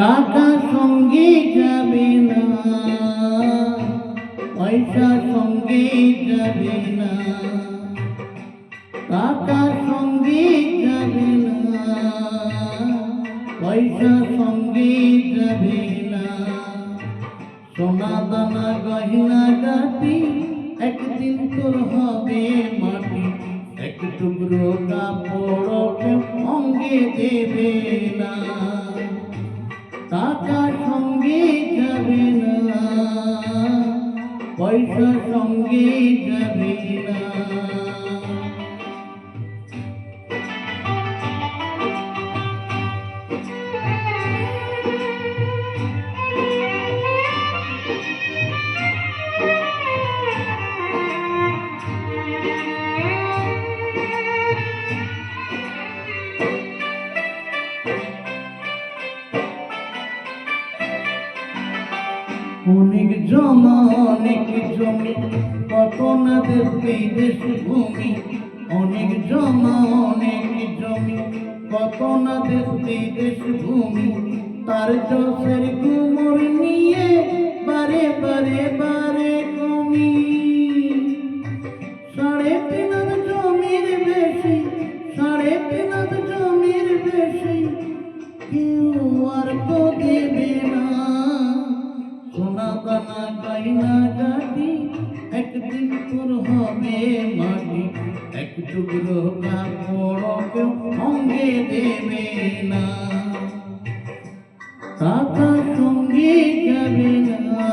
টাকা সঙ্গে যাবে না, পয়সা সঙ্গে যাবে না, টাকা সঙ্গে যাবে না, পয়সা সঙ্গে যাবে না। সোনা দানা, গহিনা, গাটি, একদিন তোর হবে মাটি, এক টুকরো কাপড় অঙ্গে দেবে না। টাকা সঙ্গে যাবে না। পয়সা সঙ্গে যাবে না। অনেক জমা, অনেক জমি, কত না দেশ ভূমি। অনেক জমা, অনেক জমি, কত না দেশ ভূমি। তার চোখের কুমোর নিয়ে বারে বারে বারে টুকরো কাপড় কেউ দেবে না। টাকা সঙ্গে যাবে না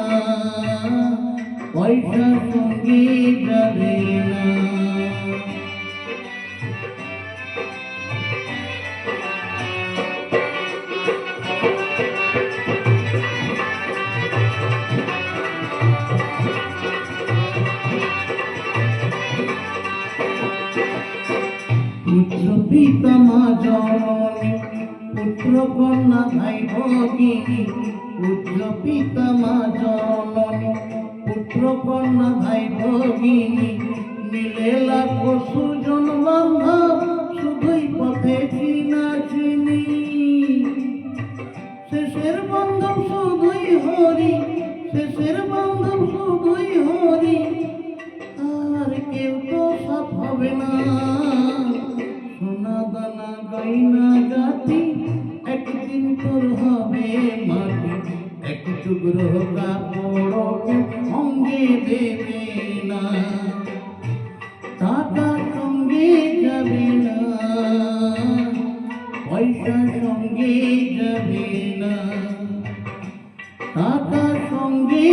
পয়সা সঙ্গে যাবে না। পুত্র পিতা মা জননী পুত্র কন্যা ভাই ভগিনী পুত্র পিতা মা জননী পুত্র কন্যা ভাই ভগিনী মিলে লাখ সুজন বান্ধব শুধুই পথে চিনা চিনি। শেষের বান্ধব শুধুই হরি, শেষের বান্ধব শুধুই হরি। আর কেউ তো সাথ হবে না। পাই না গাতি একদিন তোর হবে মাটি। এক টুকরো কাপড়কে অঙ্গে দেবে না। টাকা সঙ্গে যাবে না। পয়সা সঙ্গে যাবে না। টাকা সঙ্গে